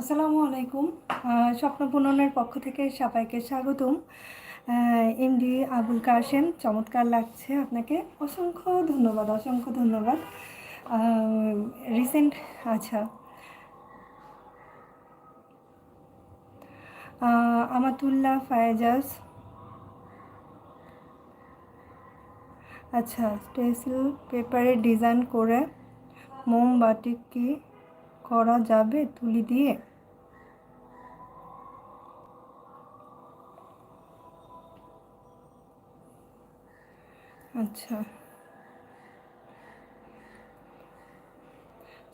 আসসালামু আলাইকুম। স্বপ্ন পুননের পক্ষ থেকে সবাইকে স্বাগতম। এমডি আবুল কাশেম, চমৎকার লাগছে আপনাকে। অসংখ্য ধন্যবাদ অসংখ্য ধন্যবাদ। রিসেন্ট আচ্ছা। আমাতুল্লাহ ফায়েজাজ। আচ্ছা স্টেসিল পেপারে ডিজাইন করে মোমবাতি কি করা যাবে তুলি দিয়ে? আচ্ছা।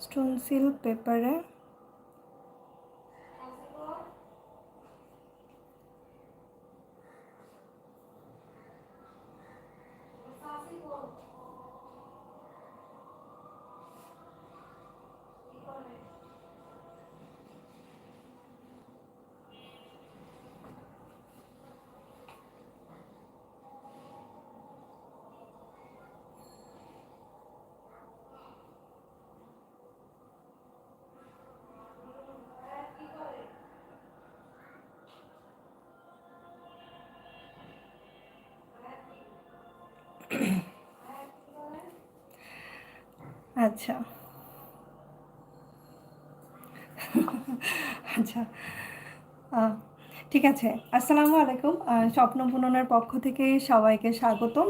স্টোন সিল পেপারে আচ্ছা। আচ্ছা। ঠিক আছে। আসসালামু আলাইকুম। স্বপ্ন বুননের পক্ষ থেকে সবাইকে স্বাগতম।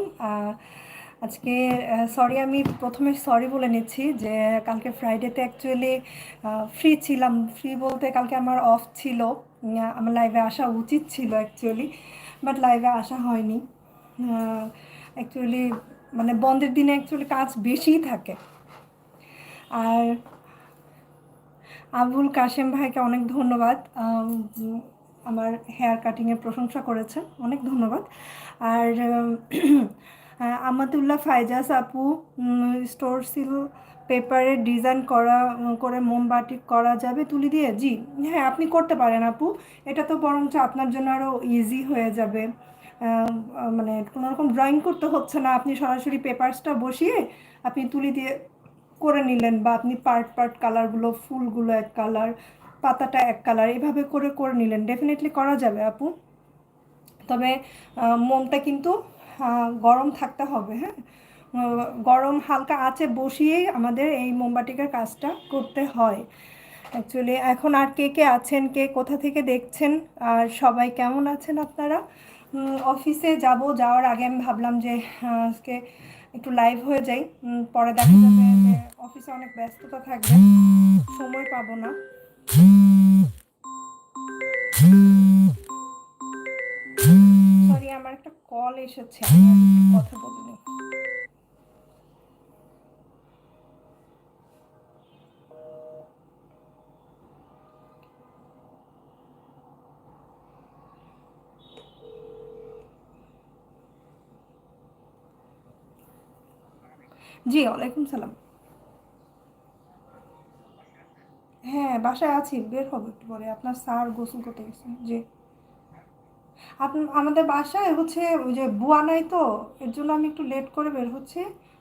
আজকে সরি আমি প্রথমে সরি বলে নিচ্ছি যে কালকে ফ্রাইডেতে অ্যাকচুয়ালি ফ্রি ছিলাম। ফ্রি বলতে কালকে আমার অফ ছিল। আমার লাইভে আসা উচিত ছিল অ্যাকচুয়ালি বাট লাইভে আসা হয়নি। অ্যাকচুয়ালি মানে বন্ধের দিনে অ্যাকচুয়ালি কাজ বেশিই থাকে। আর আবুল কাশেম ভাইকে অনেক ধন্যবাদ আমার হেয়ার কাটিংয়ের প্রশংসা করেছেন, অনেক ধন্যবাদ। আর আমাতুল্লাহ ফাইজাস আপু স্টোর সিল পেপারে ডিজাইন করা, করে মোমবাতি করা যাবে তুলি দিয়ে? জি হ্যাঁ আপনি করতে পারেন আপু। এটা তো বরঞ্চ আপনার জন্য আরও ইজি হয়ে যাবে। মানে কোনো রকম ড্রয়িং করতে হচ্ছে না। আপনি সরাসরি পেপারসটা বসিয়ে আপনি তুলি দিয়ে করে নিলেন বা আপনি পার্ট পার্ট কালারগুলো, ফুলগুলো এক কালার, পাতাটা এক কালার এভাবে করে করে নিলেন। ডেফিনেটলি করা যাবে আপু। তবে মনটা কিন্তু গরম থাকতে হবে হ্যাঁ? গরম হালকা আঁচে বসিয়েই আমাদের এই মোমবাটিকার কাজটা করতে হয়। অ্যাকচুয়ালি এখন আর কে কে আছেন, কে কোথা থেকে দেখছেন, আর সবাই কেমন আছেন আপনারা? অফিসে যাব, যাওয়ার আগে আমি ভাবলাম যে আজকে একটু লাইভ হয়ে যাই। পরে দেখা যাবে যে অফিসে অনেক ব্যস্ততা থাকবে। সময় পাবো না। সরি আমার একটা কল এসেছে। কথা বলিনি জি, ওয়ালাইকুম সালাম। হ্যাঁ বাসায় আছি, বের হব একটু পরে। আপনার স্যার গোসল করতে গেছেন জি। আমাদের বাসায় হচ্ছে ওই যে বুয়া নাই তো, এর জন্য আমি একটু লেট করে বের হচ্ছি।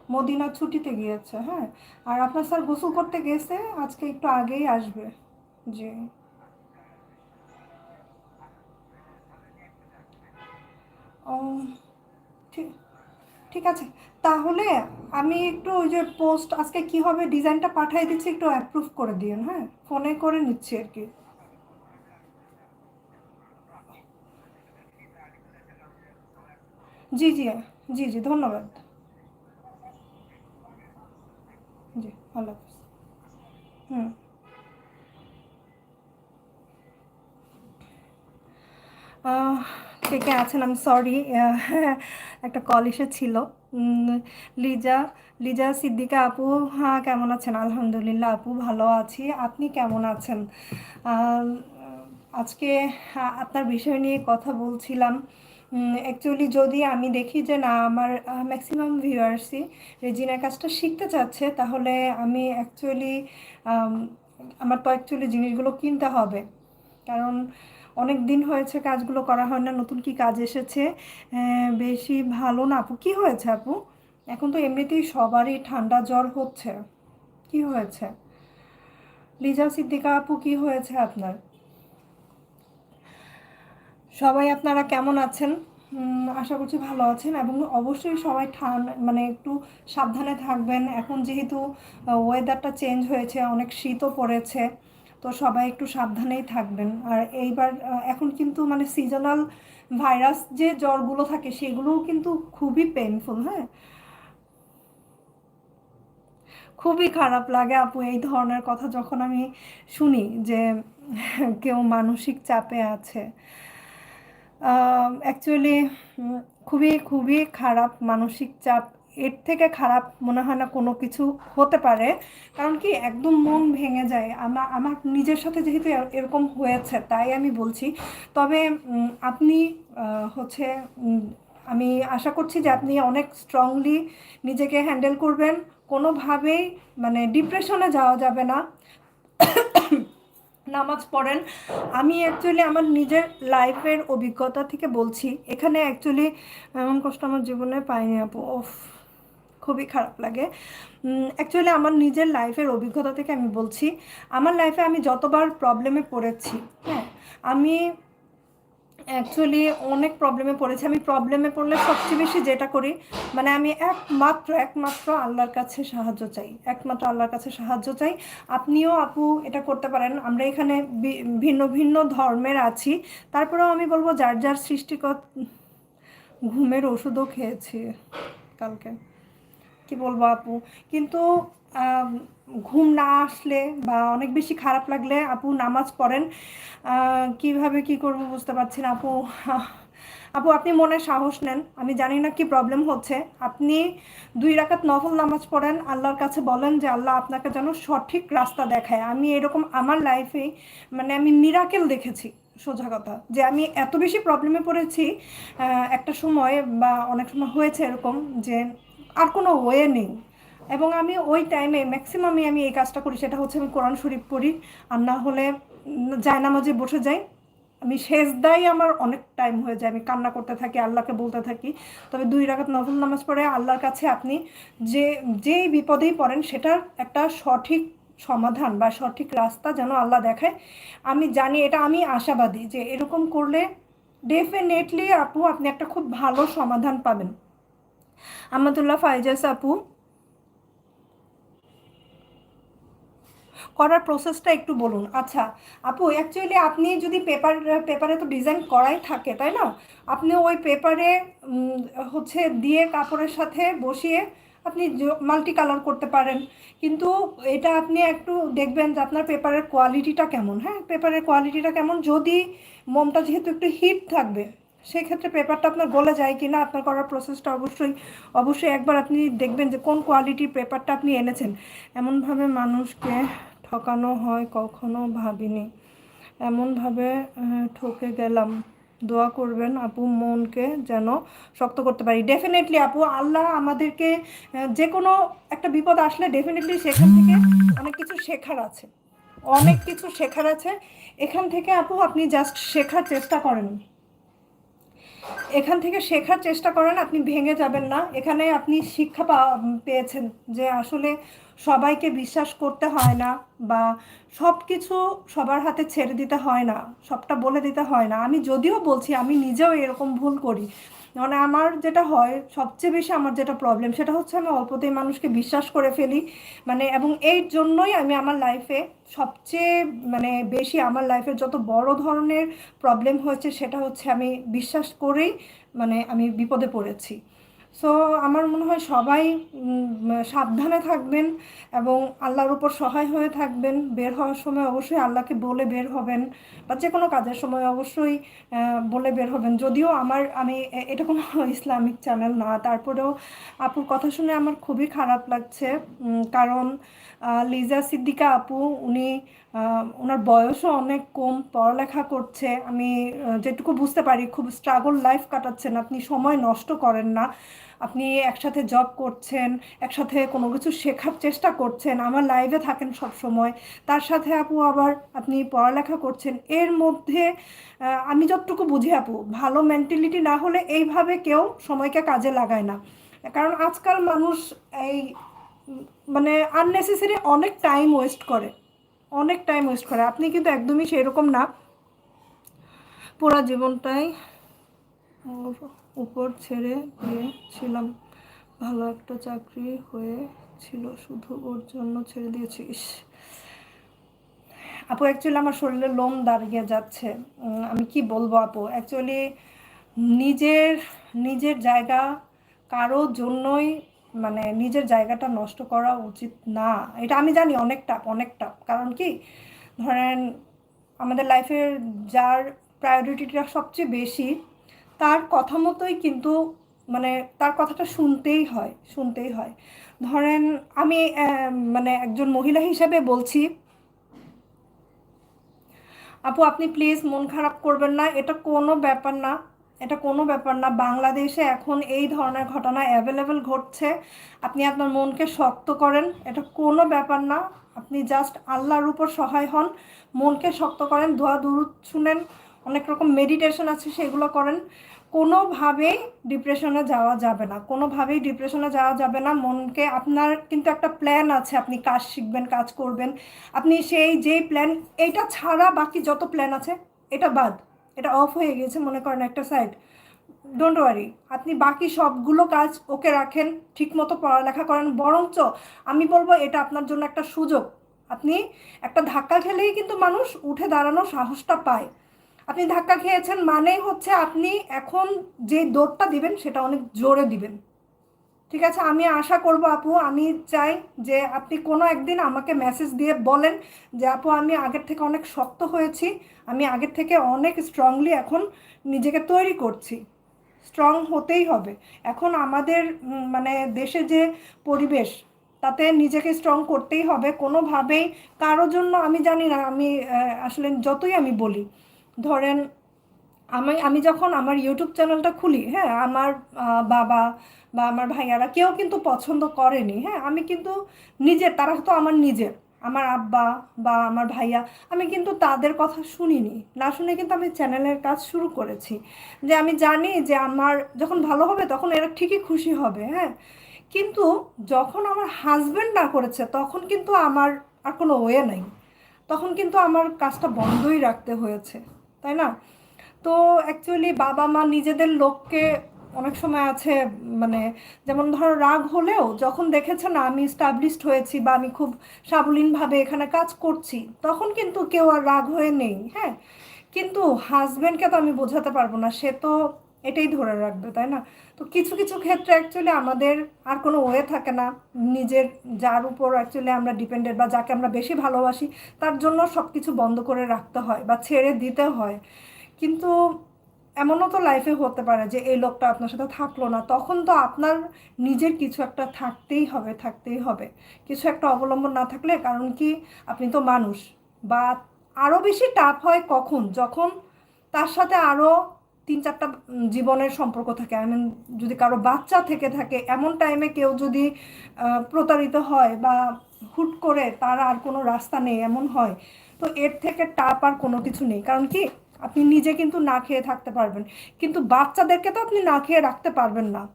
মদিনা ছুটিতে গিয়েছে হ্যাঁ। আর আপনার স্যার গোসল করতে গেছে, আজকে একটু আগেই আসবে, জি। ও, ঠিক ঠিক আছে। তাহলে আমি একটু ওই যে পোস্ট আজকে কি হবে ডিজাইনটা পাঠিয়ে দিচ্ছি একটু অ্যাপ্রুভ করে দিন হ্যাঁ? ফোনে করে নিচ্ছি আর কি। জি জি জি জি ধন্যবাদ। জি ভালো হুম। আহ, কে কে আছেন আমি সরি একটা কল এসেছিল। লিজা লিজা, সিদ্দিকা আপু হ্যাঁ কেমন আছেন? আলহামদুলিল্লাহ, আপু ভালো আছি। আপনি কেমন আছেন? আজকে আপনার বিষয় নিয়ে কথা বলছিলাম। অ্যাকচুয়ালি যদি আমি দেখি যে না, আমার ম্যাক্সিমাম ভিউয়ার্সই রেজিনার কাজটা শিখতে চাচ্ছে, তাহলে আমি অ্যাকচুয়ালি আমার তো অ্যাকচুয়ালি জিনিসগুলো কিনতে হবে। কারণ অনেক দিন হয়েছে কাজগুলো করা হয় না, নতুন কি কাজ এসেছে? বেশি ভালো না আপু। কি হয়েছে আপু? এখন তো এমনিতেই সবারই ঠান্ডা জ্বর হচ্ছে। কি হয়েছে? লিজা, সিদ্দিকা আপু, কি হয়েছে আপনার? সবাই আপনারা কেমন আছেন? আশা করছি ভালো আছেন এবং অবশ্যই সবাই ঠান মানে একটু সাবধানে থাকবেন। এখন যেহেতু ওয়েদারটা চেঞ্জ হয়েছে, অনেক শীতও পড়েছে। তো সবাই একটু সাবধানেই থাকবেন। আর এইবার এখন কিন্তু মানে সিজনাল ভাইরাস যে জ্বরগুলো থাকে, সেগুলোও কিন্তু খুবই পেনফুল হ্যাঁ? খুবই খারাপ লাগে আপু, এই ধরনের কথা যখন আমি শুনি যে কেউ মানসিক চাপে আছে। অ্যাকচুয়ালি খুবই খুবই খারাপ মানসিক চাপ এর থেকে খারাপ মনে হয় না কোনো কিছু হতে পারে। কারণ কি একদম মন ভেঙে যায়। আমার আমার নিজের সাথে যেহেতু এরকম হয়েছে, তাই আমি বলছি। তবে আপনি হচ্ছে আমি আশা করছি যে আপনি অনেক স্ট্রংলি নিজেকে হ্যান্ডেল করবেন। কোনোভাবেই মানে ডিপ্রেশনে যাওয়া যাবে না। নামাজ পড়েন। আমি অ্যাকচুয়ালি আমার নিজের লাইফের অভিজ্ঞতা থেকে বলছি। এখানে অ্যাকচুয়ালি এমন কষ্ট আমার জীবনে পাইনি আপু। ওফ। খুবই খারাপ লাগে। অ্যাকচুয়ালি আমার নিজের লাইফের অভিজ্ঞতা থেকে আমি বলছি, আমার লাইফে আমি যতবার প্রবলেমে পড়েছি হ্যাঁ আমি অ্যাকচুয়ালি অনেক প্রবলেমে পড়েছি। আমি প্রবলেমে পড়লে সবচেয়ে বেশি যেটা করি মানে আমি একমাত্র একমাত্র আল্লাহর কাছে সাহায্য চাই, একমাত্র আল্লাহর কাছে সাহায্য চাই। আপনিও আপু এটা করতে পারেন। আমরা এখানে ভিন্ন ভিন্ন ধর্মের আছি। তারপরেও আমি বলব, যার যার সৃষ্টিকর ঘুমের ওষুধও খেয়েছি কালকে। কি বলব আপু? কিন্তু ঘুম না আসলে বা অনেক বেশি খারাপ লাগলে আপু নামাজ পড়েন। কীভাবে কি করব বুঝতে পারছি না আপু। আপু, আপনি মনে সাহস নেন। আমি জানি না কি প্রবলেম হচ্ছে। আপনি দুই রাকাত নফল নামাজ পড়েন, আল্লাহর কাছে বলেন যে আল্লাহ আপনাকে যেন সঠিক রাস্তা দেখায়। আমি এরকম আমার লাইফে মানে আমি মিরাকেল দেখেছি, সোজা কথা। যে আমি এত বেশি প্রবলেমে পড়েছি একটা সময় বা অনেক সময় হয়েছে এরকম যে আর কোনো ওয়ে নেই। এবং আমি ওই টাইমে ম্যাক্সিমামই আমি এই কাজটা করি, সেটা হচ্ছে আমি কোরআন শরীফ পড়ি। আর না হলে জায়নামাজে বসে যাই। আমি শেষদাই আমার অনেক টাইম হয়ে যায়। আমি কান্না করতে থাকি, আল্লাহকে বলতে থাকি। তবে দুই রাকাত নফল নামাজ পড়ে আল্লাহর কাছে আপনি যে, যেই বিপদেই পড়েন, সেটার একটা সঠিক সমাধান বা সঠিক রাস্তা যেন আল্লাহ দেখায়। আমি জানি, এটা আমি আশাবাদী যে এরকম করলে ডেফিনেটলি আপু আপনি একটা খুব ভালো সমাধান পাবেন। আমাতুল্লাহ ফাইজাস আপু করার প্রসেসটা একটু বলুন। আচ্ছা আপু অ্যাকচুয়ালি আপনি যদি পেপার পেপারে তো ডিজাইন করাই থাকে, তাই না? আপনি ওই পেপারে হচ্ছে দিয়ে কাপড়ের সাথে বসিয়ে আপনি মাল্টি কালার করতে পারেন। কিন্তু এটা আপনি একটু দেখবেন যে আপনার পেপারের কোয়ালিটিটা কেমন হ্যাঁ? পেপারের কোয়ালিটিটা কেমন, যদি মোমটা যেহেতু একটু হিট থাকবে সেক্ষেত্রে পেপারটা আপনার গলে যায় কি না আপনার করার প্রসেসটা অবশ্যই অবশ্যই একবার আপনি দেখবেন যে কোন কোয়ালিটির পেপারটা আপনি এনেছেন। এমনভাবে মানুষকে ঠকানো হয় কখনো ভাবিনি। এমনভাবে ঠকে গেলাম। দোয়া করবেন আপু মনকে যেন শক্ত করতে পারি। ডেফিনেটলি আপু, আল্লাহ আমাদেরকে যে কোনো একটা বিপদ আসলে ডেফিনেটলি সেখান থেকে অনেক কিছু শেখার আছে। অনেক কিছু শেখার আছে। এখান থেকে আপু আপনি জাস্ট শেখার চেষ্টা করেন। এখান থেকে শেখার চেষ্টা করেন, আপনি ভেঙে যাবেন না। এখানে আপনি শিক্ষা পেয়েছেন যে আসলে সবাইকে বিশ্বাস করতে হয় না বা সব কিছু সবার হাতে ছেড়ে দিতে হয় না, সবটা বলে দিতে হয় না। আমি যদিও বলছি, আমি নিজেও এরকম ভুল করি। মানে আমার যেটা হয়, সবচেয়ে বেশি আমার যেটা প্রবলেম সেটা হচ্ছে আমি অল্পতেই মানুষকে বিশ্বাস করে ফেলি। মানে এবং এই জন্যই আমি আমার লাইফে সবচেয়ে মানে বেশি আমার লাইফের যত বড় ধরনের প্রবলেম হয়েছে, সেটা হচ্ছে আমি বিশ্বাস করেই মানে আমি বিপদে পড়েছি। সো আমার মনে হয় সবাই সাবধানে থাকবেন এবং আল্লাহর উপর সহায় হয়ে থাকবেন। বের হওয়ার সময় অবশ্যই আল্লাহকে বলে বের হবেন বা যে কোনো কাজের সময় অবশ্যই বলে বের হবেন। যদিও আমার, আমি এটা কোনো ইসলামিক চ্যানেল না, তারপরেও আপুর কথা শুনে আমার খুবই খারাপ লাগছে। কারণ লিজা সিদ্দিকা আপু, উনি ওনার বয়সও অনেক কম, পড়ালেখা করছে। আমি যেটুকু বুঝতে পারি, খুব স্ট্রাগল লাইফ কাটাচ্ছেন। আপনি সময় নষ্ট করেন না। আপনি একসাথে জব করছেন, একসাথে কোনো কিছু শেখার চেষ্টা করছেন। আমার লাইভে থাকেন সব সময়। তার সাথে আপু আবার আপনি পড়ালেখা করছেন। এর মধ্যে আমি যতটুকু বুঝি আপু, ভালো মেন্টালিটি না হলে এইভাবে কেউ সময়কে কাজে লাগায় না। কারণ আজকাল মানুষ এই মানে আননেসেসারি অনেক টাইম ওয়েস্ট করে। অনেক টাইম ওয়েস্ট করে। আপনি কিন্তু একদমই সেরকম না। পুরা জীবনটাই উপর ছেড়ে দিয়েছিলাম। ভালো একটা চাকরি হয়েছিল, শুধু ওর জন্য ছেড়ে দিয়েছি। ইস। আপু অ্যাকচুয়ালি আমার শরীরে লোম দাঁড়িয়ে যাচ্ছে। আমি কি বলব আপু? অ্যাকচুয়ালি নিজের নিজের জায়গা কারও জন্যই মানে নিজের জায়গাটা নষ্ট করা উচিত না। এটা আমি জানি অনেক টাপ অনেক টাপ কারণ কি? ধরেন, আমাদের লাইফের যার প্রায়োরিটিটা সবচেয়ে বেশি, তার কথা মতোই কিন্তু মানে তার কথাটা শুনতেই হয় শুনতেই হয়। ধরেন, আমি মানে একজন মহিলা হিসেবে বলছি, আপু, আপনি প্লিজ মন খারাপ করবেন না, এটা কোনো ব্যাপার না। এটা কোনো ব্যাপার না। বাংলাদেশে এখন এই ধরনের ঘটনা অ্যাভেলেবেল ঘটছে। আপনি আপনার মনকে শক্ত করেন। এটা কোনো ব্যাপার না। আপনি জাস্ট আল্লাহর উপর সহায় হন। মনকে শক্ত করেন, দোয়া দুরুদ শুনেন, অনেক রকম মেডিটেশন আছে, সেগুলো করেন। কোনোভাবেই ডিপ্রেশনে যাওয়া যাবে না। কোনোভাবেই ডিপ্রেশনে যাওয়া যাবে না। মনকে আপনার কিন্তু একটা প্ল্যান আছে। আপনি কাজ শিখবেন, কাজ করবেন। আপনি সেই যেই প্ল্যান এইটা ছাড়া বাকি যত প্ল্যান আছে, এটা বাদ। এটা অফ হয়ে গেছে, মনে করেন একটা সাইড ডোন্ট ওয়ারি আপনি বাকি সবগুলো কাজ ওকে রাখেন, ঠিকমতো পড়ালেখা করেন, বরঞ্চ আমি বলব এটা আপনার জন্য একটা সুযোগ। আপনি একটা ধাক্কা খেলেই কিন্তু মানুষ উঠে দাঁড়ানোর সাহসটা পায়। আপনি ধাক্কা খেয়েছেন মানেই হচ্ছে আপনি এখন যে দৌড়টা দিবেন সেটা অনেক জোরে দিবেন। ঠিক আছে, আমি আশা করব আপু, আমি চাই যে আপনি কোনো একদিন আমাকে মেসেজ দিয়ে বলেন যে আপু, আমি আগের থেকে অনেক শক্ত হয়েছি, আমি আগের থেকে অনেক স্ট্রংলি এখন নিজেকে তৈরি করছি। স্ট্রং হতেই হবে। এখন আমাদের মানে দেশে যে পরিবেশ, তাতে নিজেকে স্ট্রং করতেই হবে। কোনোভাবেই কারও জন্য আমি জানি না, আমি আসলে যতই আমি বলি, ধরেন আমি আমি যখন আমার ইউটিউব চ্যানেলটা খুলি হ্যাঁ আমার বাবা বা আমার ভাইয়ারা কেউ কিন্তু পছন্দ করেনি হ্যাঁ আমি কিন্তু নিজের তারা তো আমার নিজের আমার আব্বা বা আমার ভাইয়া, আমি কিন্তু তাদের কথা শুনিনি। না শুনে কিন্তু আমি চ্যানেলের কাজ শুরু করেছি। যে আমি জানি যে আমার, যখন ভালো হবে তখন এরা ঠিকই খুশি হবে হ্যাঁ। কিন্তু যখন আমার হাজব্যান্ড না করেছে, তখন কিন্তু আমার আর কোনো ওয়ে নাই। তখন কিন্তু আমার কাজটা বন্ধই রাখতে হয়েছে, তাই না? তো অ্যাকচুয়ালি বাবা মা নিজেদের লোককে অনেক সময় আছে মানে যেমন ধরো রাগ হলেও যখন দেখেছে না আমি স্টাবলিশড হয়েছি বা আমি খুব সাবলীনভাবে এখানে কাজ করছি, তখন কিন্তু কেউ আর রাগ হয়ে নেই হ্যাঁ? কিন্তু হাজব্যান্ডকে তো আমি বোঝাতে পারব না, সে তো এটাই ধরে রাখবে, তাই না? তো কিছু কিছু ক্ষেত্রে অ্যাকচুয়ালি আমাদের আর কোনো ওয়ে থাকে না, নিজের যার উপর অ্যাকচুয়ালি আমরা ডিপেন্ডেন্ট বা যাকে আমরা বেশি ভালোবাসি, তার জন্য সব কিছু বন্ধ করে রাখতে হয় বা ছেড়ে দিতে হয়। কিন্তু এমনও তো লাইফে হতে পারে যে এই লোকটা আপনার সাথে থাকল না, তখন তো আপনার নিজের কিছু একটা থাকতেই হবে থাকতেই হবে। কিছু একটা অবলম্বন না থাকলে কারণ কি? আপনি তো মানুষ। বা আরও বেশি টাফ হয় কখন? যখন তার সাথে আরও তিন চারটা জীবনের সম্পর্ক থাকে। আই মিন যদি কারও বাচ্চা থেকে থাকে, এমন টাইমে কেউ যদি প্রতারিত হয় বা হুট করে তার আর কোনো রাস্তা নেই, এমন হয়, তো এর থেকে টাপ আর কোনো কিছু নেই। কারণ কি? আপনি নিজে কিন্তু না খেয়ে থাকতে পারবেন। কিন্তু বাচ্চাদেরকে তো আপনি না খেয়ে রাখতে পারবেন না।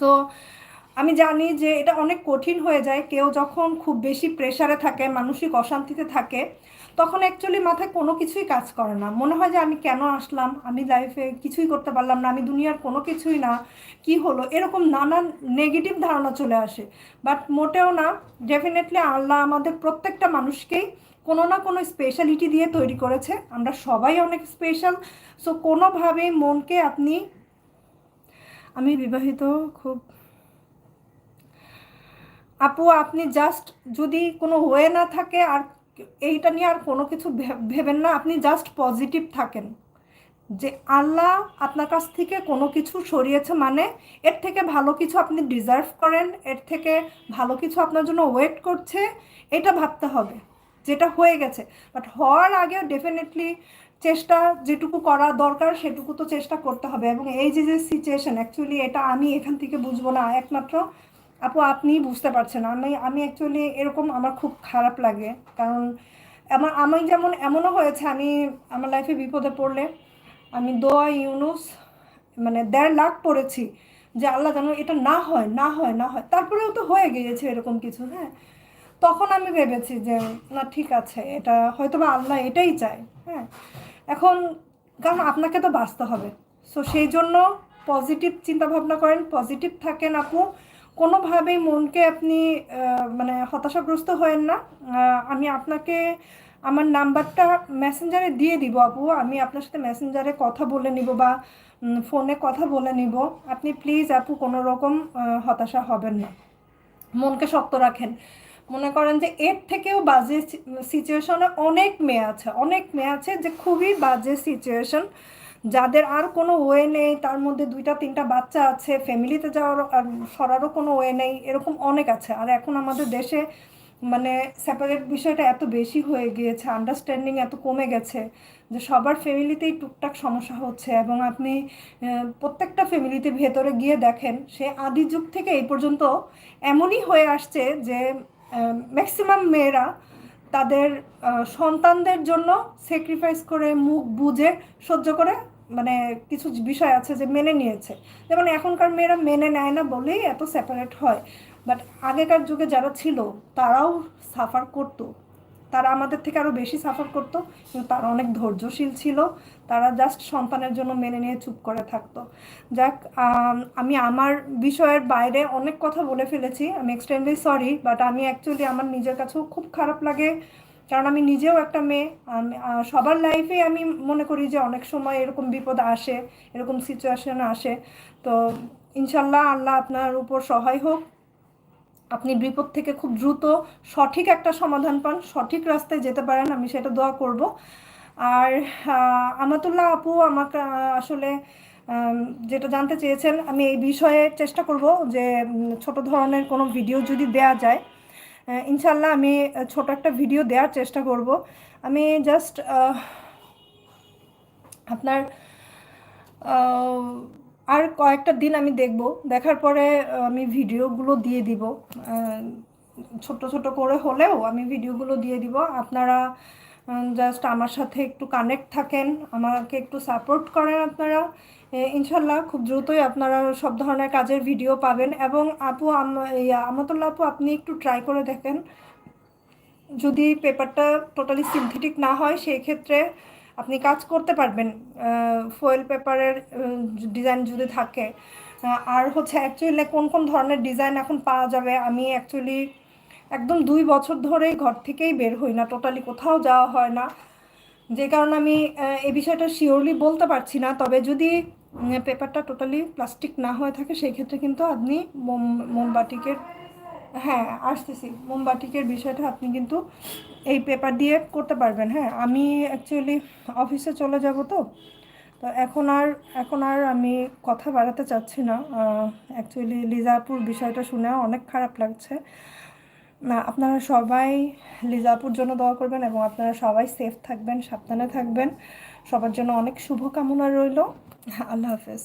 সো আমি জানি যে এটা অনেক কঠিন হয়ে যায়। কেউ যখন খুব বেশি প্রেশারে থাকে, মানসিক অশান্তিতে থাকে, তখন অ্যাকচুয়ালি মাথায় কোনো কিছুই কাজ করে না। মনে হয় যে আমি কেন আসলাম? আমি লাইফে কিছুই করতে পারলাম না। আমি দুনিয়ার কোনো কিছুই না। কি হলো? এরকম নানান নেগেটিভ ধারণা চলে আসে। বাট মোটেও না। ডেফিনেটলি আল্লাহ আমাদের প্রত্যেকটা মানুষকেই কোনো না কোনো স্পেশালিটি দিয়ে তৈরি করেছে। আমরা সবাই অনেক স্পেশাল সো কোনোভাবেই মনকে আপনি, আমি বিবাহিত, খুব আপু, আপনি জাস্ট যদি কোনো ওয়ে না থাকে, আর এইটা নিয়ে আর কোনো কিছু ভেবেন না, আপনি জাস্ট পজিটিভ থাকেন। যে আল্লাহ আপনার কাছ থেকে কোনো কিছু সরিয়েছে মানে এর থেকে ভালো কিছু আপনি ডিজার্ভ করেন, এর থেকে ভালো কিছু আপনার জন্য ওয়েট করছে, এটা ভাবতে হবে। যেটা হয়ে গেছে। বাট হওয়ার আগেও ডেফিনেটলি চেষ্টা যেটুকু করা দরকার, সেটুকু তো চেষ্টা করতে হবে। এবং এই যে যে সিচুয়েশন অ্যাকচুয়ালি এটা আমি এখান থেকে বুঝব না। একমাত্র আপু, আপনি বুঝতে পারছেন। আমি আমি অ্যাকচুয়ালি এরকম আমার খুব খারাপ লাগে। কারণ আমার আমি যেমন এমনও হয়েছে, আমি, আমার লাইফে বিপদে পড়লে আমি দোয়া, ইউনুস মানে দেড় লাখ পড়েছি যে আল্লাহ যেন এটা না হয় না হয় না হয়। তারপরেও তো হয়ে গিয়েছে এরকম কিছু হ্যাঁ? তখন আমি ভেবেছি যে, না, ঠিক আছে, এটা হয়তো বা আল্লাহ এটাই চায়। হ্যাঁ। এখন, কারণ আপনাকে তো বাঁচতে হবে। সো সেই জন্য পজিটিভ চিন্তা ভাবনা করেন পজিটিভ থাকেন আপু। কোনোভাবেই মনকে আপনি মানে হতাশাগ্রস্ত হয়েন না। আমি আপনাকে, আমার নাম্বারটা মেসেঞ্জারে দিয়ে দিব আপু। আমি আপনার সাথে মেসেঞ্জারে কথা বলে নিব বা ফোনে কথা বলে নিব। আপনি প্লিজ আপু, কোনো রকম হতাশা হবেন না। মনকে শক্ত রাখেন। মনে করেন যে এর থেকেও বাজে সিচুয়েশনে অনেক মেয়ে আছে, অনেক মেয়ে আছে যে খুবই বাজে সিচুয়েশন যাদের আর কোনো ওয়ে নেই, তার মধ্যে দুইটা, তিনটা বাচ্চা আছে ফ্যামিলিতে যাওয়ার আর সরারও কোনো ওয়ে নেই, এরকম অনেক আছে। আর এখন আমাদের দেশে মানে সেপারেট বিষয়টা এত বেশি হয়ে গিয়েছে আন্ডারস্ট্যান্ডিং এত কমে গেছে যে সবার ফ্যামিলিতেই টুকটাক সমস্যা হচ্ছে এবং আপনি প্রত্যেকটা ফ্যামিলিতে ভেতরে গিয়ে দেখেন, সে আদি যুগ থেকে এই পর্যন্ত এমনই হয়ে আসছে যে ম্যাক্সিমাম মেয়েরা তাদের সন্তানদের জন্য স্যাক্রিফাইস করে, মুখ বুঝে সহ্য করে মানে কিছু বিষয় আছে যে মেনে নিয়েছে। যেমন এখনকার মেয়েরা মেনে নেয় না বলেই এত সেপারেট হয়। বাট আগেকার যুগে যারা ছিল, তারাও সাফার করতো। তারা আমাদের থেকে আরও বেশি সাফার করতো, কিন্তু তারা অনেক ধৈর্যশীল ছিল। তারা জাস্ট সন্তানের জন্য মেনে নিয়ে চুপ করে থাকতো। যাক, আমি আমার বিষয়ের বাইরে অনেক কথা বলে ফেলেছি। আমি এক্সট্রিমলি সরি বাট আমি অ্যাকচুয়ালি আমার নিজের কাছেও খুব খারাপ লাগে। কারণ আমি নিজেও একটা মেয়ে। সবার লাইফে আমি মনে করি যে অনেক সময় এরকম বিপদ আসে, এরকম সিচুয়েশন আসে। তো ইনশাল্লাহ আল্লাহ আপনার উপর সহায় হোক। আপনি বিপদ থেকে খুব দ্রুত সঠিক একটা সমাধান পান, সঠিক রাস্তায় যেতে পারেন, আমি সেটা দোয়া করব। আর আমাতুল্লাহ আপু আমাকে আসলে যেটা জানতে চেয়েছেন, আমি এই বিষয়ে চেষ্টা করব যে ছোট ধরনের কোনো ভিডিও যদি দেয়া যায় ইনশাল্লাহ আমি ছোট একটা ভিডিও দেওয়ার চেষ্টা করব। আমি জাস্ট আপনার আর কয়েকটা দিন আমি দেখব। দেখার পরে আমি ভিডিওগুলো দিয়ে দিব। ছোট ছোট করে হলেও আমি ভিডিওগুলো দিয়ে দিব। আপনারা জাস্ট আমার সাথে একটু কানেক্ট থাকেন, আমাকে একটু সাপোর্ট করেন আপনারা। ইনশাল্লাহ খুব দ্রুতই আপনারা সব ধরনের কাজের ভিডিও পাবেন। এবং আপু, আম- আমতুল্লাহ আপু, আপনি একটু ট্রাই করে দেখেন। যদি পেপারটা টোটালি সিনথেটিক না হয়, সেই ক্ষেত্রে আপনি কাজ করতে পারবেন ফয়েল পেপারের ডিজাইন যদি থাকে। আর হচ্ছে অ্যাকচুয়ালি কোন কোন ধরনের ডিজাইন এখন পাওয়া যাবে? আমি অ্যাকচুয়ালি একদম দুই বছর ধরেই ঘর থেকেই বের হই না টোটালি কোথাও যাওয়া হয় না। যে কারণে আমি এই বিষয়টা শিওরলি বলতে পারছি না, তবে যদি পেপারটা টোটালি প্লাস্টিক না হয়ে থাকে, সেই ক্ষেত্রে কিন্তু আপনি মোম মোমবাটিকের হ্যাঁ আসতেছি। মোমবাটিকের বিষয়টা আপনি কিন্তু এই পেপার দিয়ে করতে পারবেন। হ্যাঁ আমি অ্যাকচুয়ালি অফিসে চলে যাব তো। তো এখন আর এখন আর আমি কথা বাড়াতে চাচ্ছি না। অ্যাকচুয়ালি লিজাপুর বিষয়টা শুনে অনেক খারাপ লাগছে। না, আপনারা সবাই লিজাপুর জন্য দোয়া করবেন এবং আপনারা সবাই সেফ থাকবেন, সাবধানে থাকবেন। সবার জন্য অনেক শুভকামনা রইল। আল্লাহ হাফেজ।